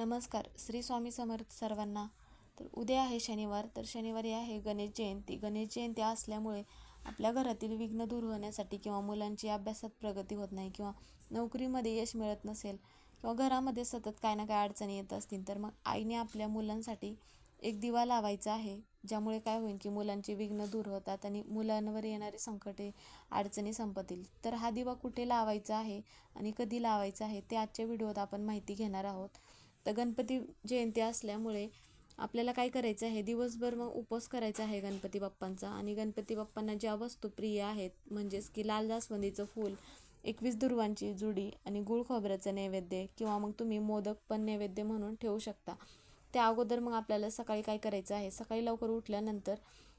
नमस्कार. श्री स्वामी समर्थ सर्वांना. तर उद्या आहे शनिवार. तर शनिवारी आहे गणेश जयंती. गणेश जयंती असल्यामुळे आपल्या घरातील विघ्न दूर होण्यासाठी किंवा मुलांची अभ्यासात प्रगती होत नाही किंवा नोकरीमध्ये यश मिळत नसेल किंवा घरामध्ये सतत काय ना काय अडचणी येत असतील तर मग आईने आपल्या मुलांसाठी एक दिवा लावायचा आहे ज्यामुळे काय होईल की मुलांची विघ्न दूर होतात आणि मुलांवर येणारी संकटे अडचणी संपतील. तर हा दिवा कुठे लावायचा आहे आणि कधी लावायचा आहे ते आजच्या व्हिडिओत आपण माहिती घेणार आहोत. तर गणपती जयंती असल्यामुळे आपल्याला काय करायचं आहे? दिवसभर मग उपवास करायचा आहे गणपती बाप्पांचा. आणि गणपती बाप्पांना ज्या वस्तू प्रिय आहेत म्हणजेच की लाल जास्वंदीचं फूल एकवीस दुर्वांची जुडी आणि गुळ खोबऱ्याचं नैवेद्य किंवा मग तुम्ही मोदक पण नैवेद्य म्हणून ठेवू शकता. त्या अगोदर मग आपल्याला सकाळी काय करायचं आहे? सकाळी लवकर उठल्यानंतर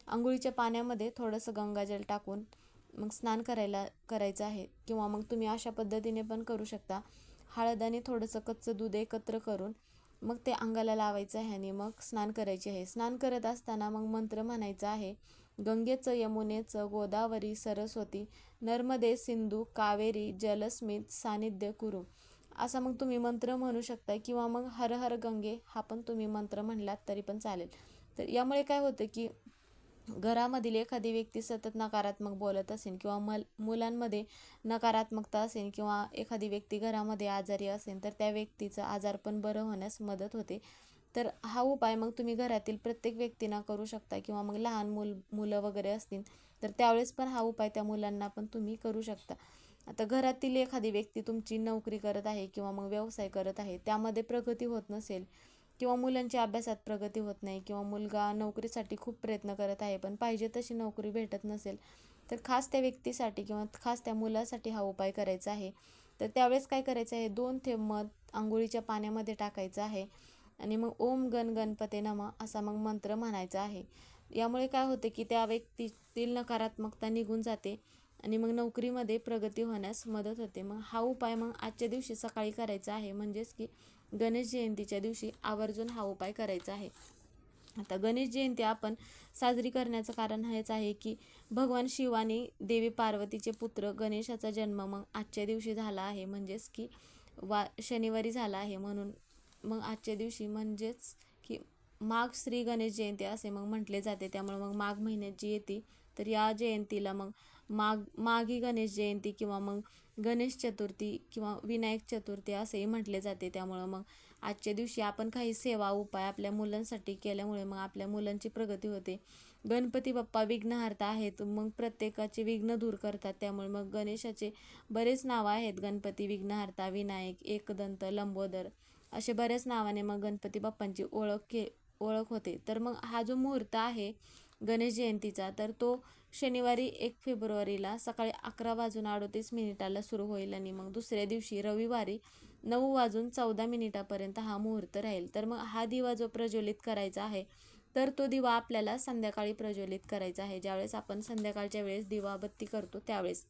आंघोळीच्या पाण्यामध्ये थोडंसं गंगाजल टाकून मग स्नान करायला करायचं आहे. किंवा मग तुम्ही अशा पद्धतीने पण करू शकता. हळद आणि थोडंसं कच्चं दूध एकत्र करून मग ते अंगाला लावायचं आहे आणि मग स्नान करायचे आहे. स्नान करत असताना मग मंत्र म्हणायचा आहे गंगेचं यमुनेचं गोदावरी सरस्वती नर्मदे सिंधू कावेरी जलस्मित सानिध्य कुरू. असा मग तुम्ही मंत्र म्हणू शकता किंवा मग हर हर गंगे हा पण तुम्ही मंत्र म्हणलात तरी पण चालेल. तर यामुळे काय होतं की घरामधील एखादी व्यक्ती सतत नकारात्मक बोलत असेल किंवा मल मुलांमध्ये नकारात्मकता असेल किंवा एखादी व्यक्ती घरामध्ये आजारी असेल तर त्या व्यक्तीचं आजार पण बरं होण्यास मदत होते. तर हा उपाय मग तुम्ही घरातील प्रत्येक व्यक्तींना करू शकता किंवा मग लहान मुल मुलं वगैरे असतील तर त्यावेळेस पण हा उपाय त्या मुलांना पण तुम्ही करू शकता. आता घरातील एखादी व्यक्ती तुमची नोकरी करत आहे किंवा मग व्यवसाय करत आहे त्यामध्ये प्रगती होत नसेल किंवा मुलांच्या अभ्यासात प्रगती होत नाही किंवा मुलगा नोकरीसाठी खूप प्रयत्न करत आहे पण पाहिजे तशी नोकरी भेटत नसेल तर खास त्या व्यक्तीसाठी किंवा खास त्या मुलासाठी हा उपाय करायचा आहे. तर त्यावेळेस काय करायचं आहे? दोन थेंब मध आंघोळीच्या पाण्यामध्ये टाकायचं आहे आणि मग ओम गण गणपते नम असा मग मंत्र म्हणायचा आहे. यामुळे काय होते की त्या व्यक्तीतील नकारात्मकता निघून जाते. आणि मग नोकरीमध्ये प्रगती होण्यास मदत होते. मग हा उपाय मग आजच्या दिवशी सकाळी करायचा आहे. म्हणजेच की गणेश जयंतीच्या दिवशी आवर्जून हा उपाय करायचा आहे. आता गणेश जयंती आपण साजरी करण्याचं कारण हेच आहे की भगवान शिवानी देवी पार्वतीचे पुत्र गणेशाचा जन्म मग आजच्या दिवशी झाला आहे. म्हणजेच की वा शनिवारी झाला आहे. म्हणून मग आजच्या दिवशी म्हणजेच की माघ श्री गणेश जयंती असे मग म्हटले जाते. त्यामुळे मग माघ महिन्यात जी येते तर या जयंतीला मग माग माघी गणेश जयंती किंवा मग गणेश चतुर्थी किंवा विनायक चतुर्थी असेही म्हटले जाते. त्यामुळं मग आजच्या दिवशी आपण काही सेवा उपाय आपल्या मुलांसाठी केल्यामुळे मग आपल्या मुलांची प्रगती होते. गणपती बाप्पा विघ्नहर्ता आहेत मग प्रत्येकाचे विघ्न दूर करतात. त्यामुळे मग गणेशाचे बरेच नावं आहेत. गणपती विघ्नहर्ता विनायक एकदंत लंबोदर असे बऱ्याच नावाने मग गणपती बाप्पांची ओळख के ओळख होते. तर मग हा जो मुहूर्त आहे गणेश जयंतीचा तर तो शनिवारी एक फेब्रुवारीला सकाळी अकरा वाजून अडोतीस मिनिटाला सुरू होईल आणि मग दुसऱ्या दिवशी रविवारी नऊ वाजून चौदा मिनिटापर्यंत हा मुहूर्त राहील. तर मग हा दिवा जो प्रज्वलित करायचा आहे तर तो दिवा आपल्याला संध्याकाळी प्रज्वलित करायचा आहे. ज्यावेळेस आपण संध्याकाळच्या वेळेस दिवाबत्ती करतो त्यावेळेस.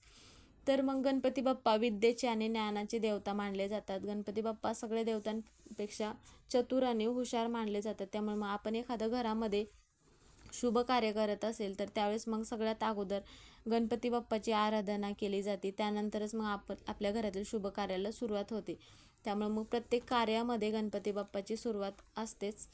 तर मग गणपती बाप्पा विद्येचे आणि ज्ञानाचे देवता मानले जातात. गणपती बाप्पा सगळ्या देवतांपेक्षा चतुर आणि हुशार मानले जातात. त्यामुळे मग आपण एखादं घरामध्ये शुभ कार्य करत असेल तर त्यावेळेस मग सगळ्यात अगोदर गणपती बाप्पाची आराधना केली जाते. त्यानंतरच मग आप आपल्या घरातील शुभ कार्याला सुरुवात होते. त्यामुळे मग प्रत्येक कार्यामध्ये गणपती बाप्पाची सुरुवात असतेच.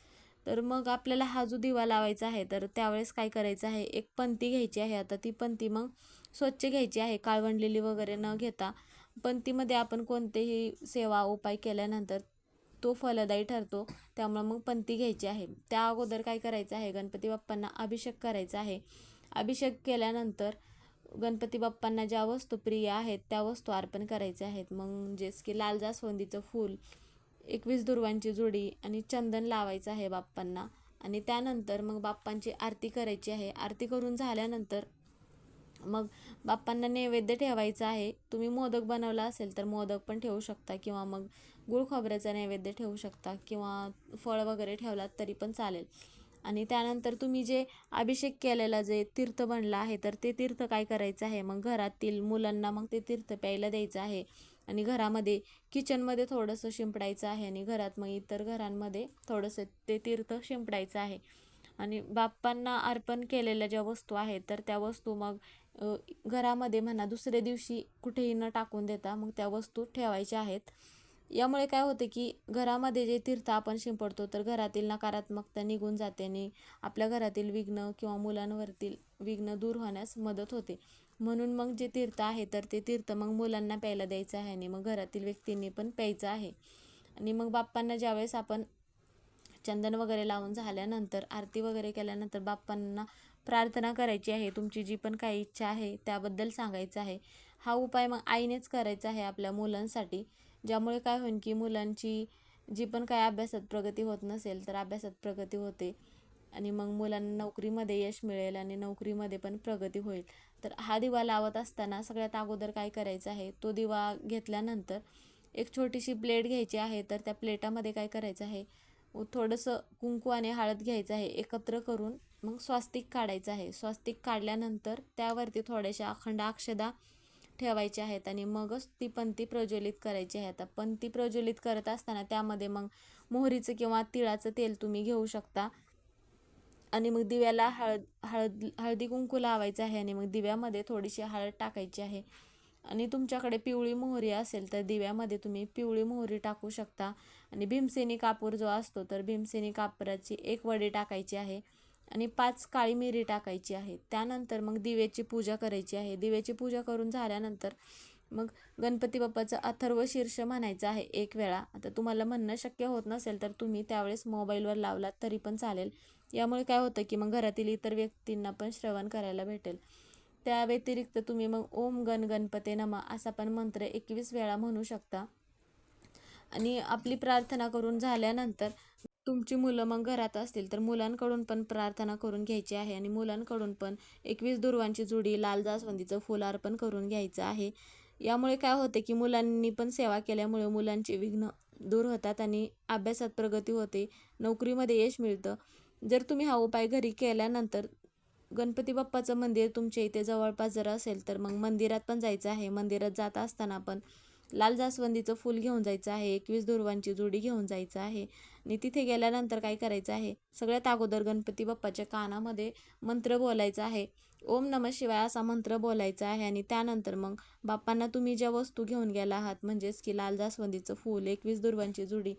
तर मग आपल्याला हा जो दिवा लावायचा आहे तर त्यावेळेस काय करायचं आहे? एक पंती घ्यायची आहे. आता ती पंती मग स्वच्छ घ्यायची आहे. काळवंडलेली वगैरे न घेता पंतीमध्ये आपण कोणतेही सेवा उपाय केल्यानंतर तो फलदायी ठरतो. त्यामुळं मग पंती घ्यायची आहे. त्या अगोदर काय करायचं आहे? गणपती बाप्पांना अभिषेक करायचा आहे. अभिषेक केल्यानंतर गणपती बाप्पांना ज्या वस्तू प्रिय आहेत त्या वस्तू अर्पण करायच्या आहेत. म्हणजेच की लाल जास्वंदीचं फूल एकवीस दुर्वांची जोडी आणि चंदन लावायचं आहे बाप्पांना. आणि त्यानंतर मग बाप्पांची आरती करायची आहे. आरती करून झाल्यानंतर मग बाप्पांना नैवेद्य ठेवायचं आहे. तुम्ही मोदक बनवला असेल तर मोदक पण ठेवू शकता किंवा मग गुळ खोबऱ्याचा नैवेद्य ठेवू शकता किंवा फळ वगैरे ठेवलात तरी पण चालेल. आणि त्यानंतर तुम्ही जे अभिषेक केलेला जे तीर्थ बनला आहे तर ते तीर्थ काय करायचं आहे? मग घरातील मुलांना मग ते तीर्थ प्यायला द्यायचं आहे. आणि घरामध्ये किचनमध्ये थोडंसं शिंपडायचं आहे आणि घरात मग इतर घरांमध्ये थोडंसं ते तीर्थ शिंपडायचं आहे. आणि बाप्पांना अर्पण केलेल्या ज्या वस्तू आहेत तर त्या वस्तू मग घरामध्ये म्हणा दुसऱ्या दिवशी कुठेही न टाकून देता मग त्या वस्तू ठेवायच्या आहेत. यामुळे काय होते की घरामध्ये जे तीर्थ आपण शिंपडतो तर घरातील नकारात्मकता निघून जाते आणि आपल्या घरातील विघ्न किंवा मुलांवरतील विघ्न दूर होण्यास मदत होते. म्हणून मग जे तीर्थ आहे तर ते तीर्थ मग मुलांना प्यायला द्यायचं आहे आणि मग घरातील व्यक्तींनी पण प्यायचं आहे. आणि मग बाप्पांना ज्यावेळेस आपण चंदन वगैरे लावून झाल्यानंतर आरती वगैरे केल्यानंतर बाप्पांना प्रार्थना करायची आहे तुमची जी पण काही इच्छा आहे त्याबद्दल सांगायचं आहे. हा उपाय मग आईनेच करायचा आहे आपल्या मुलांसाठी. ज्यामुळे काय होईल की मुलांची जी पण काय अभ्यासात प्रगती होत नसेल तर अभ्यासात प्रगती होते. आणि मग मुलांना नोकरीमध्ये यश मिळेल आणि नोकरीमध्ये पण प्रगती होईल. तर हा दिवा लावत असताना सगळ्यात अगोदर काय करायचं आहे? तो दिवा घेतल्यानंतर एक छोटीशी प्लेट घ्यायची आहे तर त्या प्लेटामध्ये काय करायचं आहे? थोडंसं कुंकू आणि हळद घ्यायचं आहे एकत्र करून मग स्वास्तिक काढायचं आहे. स्वास्तिक काढल्यानंतर त्यावरती थोड्याशा अखंड अक्षदा ठेवायची आहेत आणि मगच ती पंथी प्रज्वलित करायची आहे. आता पंथी प्रज्वलित करत असताना त्यामध्ये मग मोहरीचं किंवा तिळाचं तेल तुम्ही घेऊ शकता. आणि मग दिव्याला हळद हळद हळदी कुंकू लावायचं आहे आणि मग दिव्यामध्ये थोडीशी हळद टाकायची आहे. आणि तुमच्याकडे पिवळी मोहरी असेल तर दिव्यामध्ये तुम्ही पिवळी मोहरी टाकू शकता. आणि भीमसेनी कापूर जो असतो तर भीमसेनी कापराची एक वडी टाकायची आहे. आणि पाच काळी मिरी टाकायची आहे. त्यानंतर मग दिव्याची पूजा करायची आहे. दिव्याची पूजा करून झाल्यानंतर मग गणपती बाप्पाचं अथर्व शीर्ष म्हणायचं आहे एक वेळा. आता तुम्हाला म्हणणं शक्य होत नसेल तर तुम्ही त्यावेळेस मोबाईलवर लावलात तरी पण चालेल. यामुळे काय होतं की मग घरातील इतर व्यक्तींना पण श्रवण करायला भेटेल. त्या व्यतिरिक्त तुम्ही मग ओम गण गणपते नमा असा पण मंत्र एकवीस वेळा म्हणू शकता. आणि आपली प्रार्थना करून झाल्यानंतर तुमची मुलं मग घरात असतील तर मुलांकडून पण प्रार्थना करून घ्यायची आहे आणि मुलांकडून पण एकवीस दुर्वांची जुडी लाल जास्वंदीचं फुल अर्पण करून घ्यायचं आहे. यामुळे काय होते की मुलांनी पण सेवा केल्यामुळे मुलांचे विघ्न दूर होतात आणि अभ्यासात प्रगती होते नोकरीमध्ये यश मिळतं. जर तुम्ही हा उपाय घरी केल्यानंतर गणपती बाप्पाचं मंदिर तुमच्या इथे जवळपास जर असेल तर मग मंदिरात पण जायचं आहे. मंदिरात जात असताना पण लाल जास्वंदीचं फूल घेऊन जायचं आहे एकवीस दुर्वांची जोडी घेऊन जायचं आहे. आणि तिथे गेल्यानंतर काय करायचं आहे? सगळ्यात अगोदर गणपती बाप्पाच्या कानामध्ये मंत्र बोलायचा आहे. ओम नम शिवाय असा मंत्र बोलायचा आहे आणि त्यानंतर मग बाप्पांना तुम्ही ज्या वस्तू घेऊन गेला आहात म्हणजेच की लाल जास्वंदीचं फूल एकवीस दुर्वांची जुडी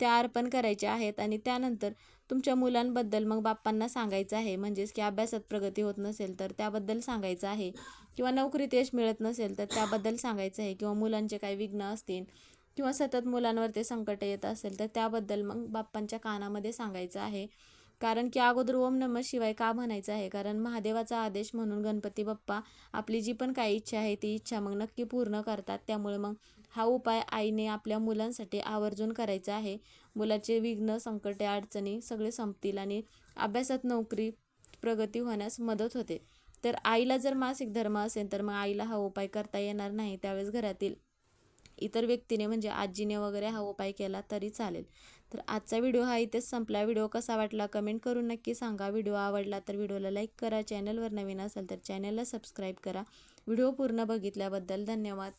त्या अर्पण करायच्या आहेत आणि त्यानंतर तुमच्या मुलांबद्दल मग बाप्पांना सांगायचं आहे म्हणजेच की अभ्यासात प्रगती होत नसेल तर त्याबद्दल सांगायचं आहे किंवा नोकरीत यश मिळत नसेल तर त्याबद्दल सांगायचं आहे किंवा मुलांचे काही विघ्न असतील किंवा सतत मुलांवर ते संकट येत असेल तर त्याबद्दल मग बाप्पांच्या कानामध्ये सांगायचं आहे. कारण की अगोदर ओम नम शिवाय का म्हणायचं आहे? कारण महादेवाचा आदेश म्हणून गणपती बाप्पा आपली जी पण काही इच्छा आहे ती इच्छा मग नक्की पूर्ण करतात. त्यामुळे मग हा उपाय आईने आपल्या मुलांसाठी आवर्जून करायचा आहे. मुलाचे विघ्न संकटे अडचणी सगळे संपतील आणि अभ्यासात नोकरी प्रगती होण्यास मदत होते. तर आईला जर मासिक धर्म असेल तर मग आईला हा उपाय करता येणार नाही. त्यावेळेस घरातील इतर व्यक्तीने म्हणजे आजीने वगैरे हा उपाय केला तरी चालेल. तर आजचा व्हिडिओ हा इथेच संपला. व्हिडिओ कसा वाटला कमेंट करून नक्की सांगा. व्हिडिओ आवडला तर व्हिडिओला लाईक करा. चॅनलवर नवीन असेल तर चॅनलला सबस्क्राईब करा. व्हिडिओ पूर्ण बघितल्याबद्दल धन्यवाद.